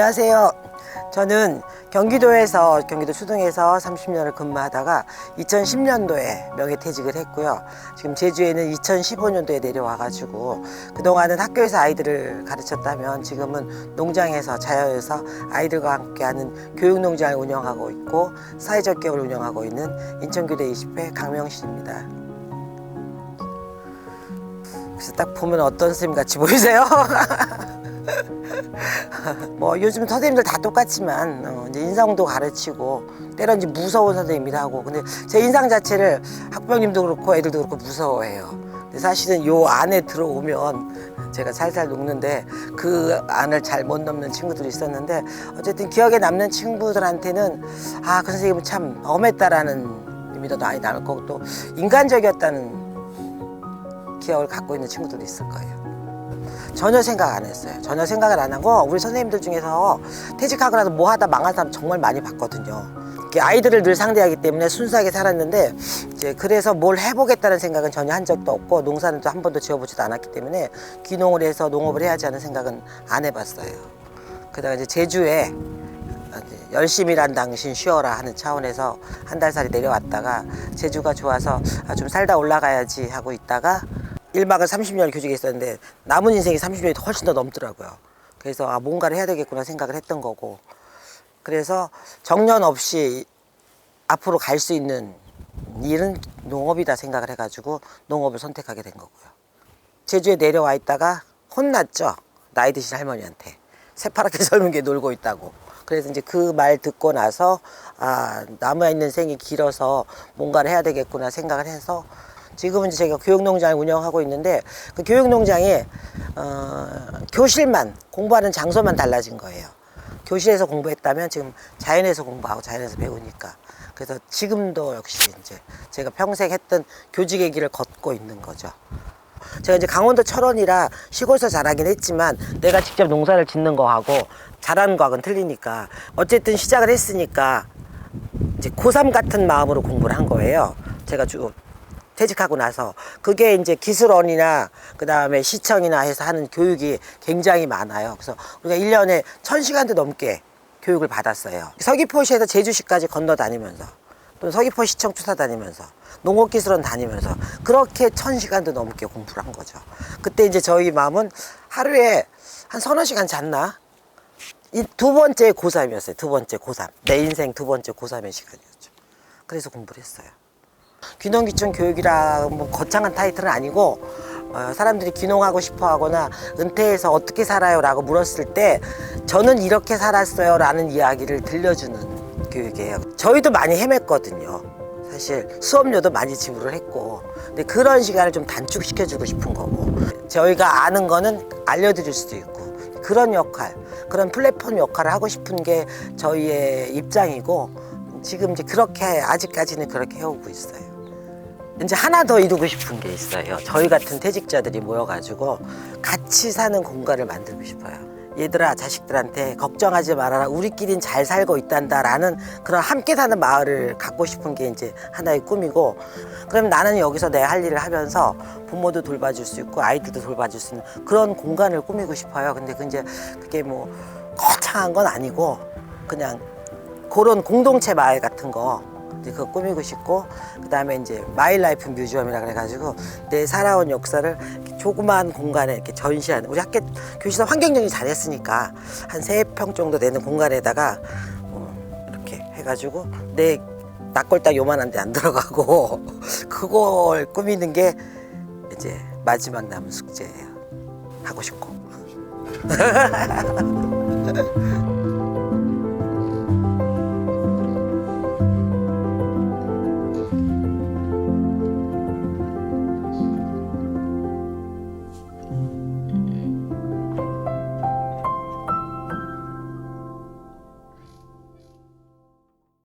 안녕하세요. 저는 경기도에서 경기도 수동에서 30년을 근무하다가 2010년도에 명예퇴직을 했고요. 지금 제주에는 2015년도에 내려와가지고 그동안은 학교에서 아이들을 가르쳤다면 지금은 농장에서 자연에서 아이들과 함께하는 교육농장을 운영하고 있고 사회적 기업을 운영하고 있는 인천교대 20회 강명신입니다. 그래서 딱 보면 어떤 선생님 같이 보이세요? 뭐 요즘 선생님들 다 똑같지만 어, 이제 인성도 가르치고 때론 무서운 선생님이라 하고 근데 제 인상 자체를 학부모님도 그렇고 애들도 그렇고 무서워해요. 근데 사실은 요 안에 들어오면 제가 살살 녹는데 그 안을 잘 못 넘는 친구들이 있었는데 어쨌든 기억에 남는 친구들한테는 아 그 선생님은 참 엄했다라는 의미도 많이 나올 거고 또 인간적이었다는 기억을 갖고 있는 친구들도 있을 거예요. 전혀 생각 안 했어요. 전혀 생각을 안 하고 우리 선생님들 중에서 퇴직하고 나서 뭐 하다 망한 사람 정말 많이 봤거든요. 아이들을 늘 상대하기 때문에 순수하게 살았는데 이제 그래서 뭘 해보겠다는 생각은 전혀 한 적도 없고 농사는 또 한 번도 지어보지도 않았기 때문에 귀농을 해서 농업을 해야지 하는 생각은 안 해봤어요. 그다가 이제 제주에 열심히 일한 당신 쉬어라 하는 차원에서 한 달 살이 내려왔다가 제주가 좋아서 아, 좀 살다 올라가야지 하고 있다가 1막을 30년을 교직에 있었는데 남은 인생이 30년이 훨씬 더 넘더라고요. 그래서 아 뭔가를 해야 되겠구나 생각을 했던 거고 그래서 정년 없이 앞으로 갈 수 있는 일은 농업이다 생각을 해가지고 농업을 선택하게 된 거고요. 제주에 내려와 있다가 혼났죠. 나이 드신 할머니한테. 새파랗게 젊은 게 놀고 있다고. 그래서 이제 그 말 듣고 나서 아, 남아 있는 생이 길어서 뭔가를 해야 되겠구나 생각을 해서 지금은 제가 교육농장을 운영하고 있는데 그 교육농장이 어, 교실만 공부하는 장소만 달라진 거예요. 교실에서 공부했다면 지금 자연에서 공부하고 자연에서 배우니까 그래서 지금도 역시 이제 제가 평생 했던 교직의 길을 걷고 있는 거죠. 제가 이제 강원도 철원이라 시골에서 자라긴 했지만 내가 직접 농사를 짓는 거하고 자라는 거하고는 틀리니까 어쨌든 시작을 했으니까 이제 고3 같은 마음으로 공부를 한 거예요. 제가 주 퇴직하고 나서 그게 이제 기술원이나 그 다음에 시청이나 해서 하는 교육이 굉장히 많아요. 그래서 우리가 일년에 천시간도 넘게 교육을 받았어요. 서귀포시에서 제주시까지 건너 다니면서 또 서귀포 시청 투사 다니면서 농업기술원 다니면서 그렇게 천 시간도 넘게 공부를 한 거죠. 그때 이제 저희 마음은 하루에 한 서너 시간 잤나? 이 두 번째 고3이었어요. 두 번째 고3. 내 인생 두 번째 고3의 시간이었죠. 그래서 공부를 했어요. 귀농귀촌 교육이라 뭐 거창한 타이틀은 아니고 어, 사람들이 귀농하고 싶어 하거나 은퇴해서 어떻게 살아요? 라고 물었을 때 저는 이렇게 살았어요. 라는 이야기를 들려주는 교육이에요. 저희도 많이 헤맸거든요. 사실 수업료도 많이 지불을 했고 근데 그런 시간을 좀 단축시켜주고 싶은 거고 저희가 아는 거는 알려드릴 수도 있고 그런 역할 그런 플랫폼 역할을 하고 싶은 게 저희의 입장이고 지금 이제 그렇게 아직까지는 그렇게 해오고 있어요. 이제 하나 더 이루고 싶은 게 있어요. 저희 같은 퇴직자들이 모여가지고 같이 사는 공간을 만들고 싶어요. 얘들아, 자식들한테 걱정하지 말아라. 우리끼린 잘 살고 있단다라는 그런 함께 사는 마을을 갖고 싶은 게 이제 하나의 꿈이고, 그럼 나는 여기서 내 할 일을 하면서 부모도 돌봐줄 수 있고 아이들도 돌봐줄 수 있는 그런 공간을 꾸미고 싶어요. 근데 그 이제 그게 뭐 거창한 건 아니고 그냥 그런 공동체 마을 같은 거 그거 꾸미고 싶고 그다음에 이제 마일라이프 뮤지엄이라 그래가지고 내 살아온 역사를 조그마한 공간에 이렇게 전시하는 우리 학교 교실에서 환경 정리 잘했으니까 한 세 평 정도 되는 공간에다가 어, 이렇게 해가지고 내 납골당 요만한 데 안 들어가고 그걸 꾸미는 게 이제 마지막 남은 숙제예요. 하고 싶고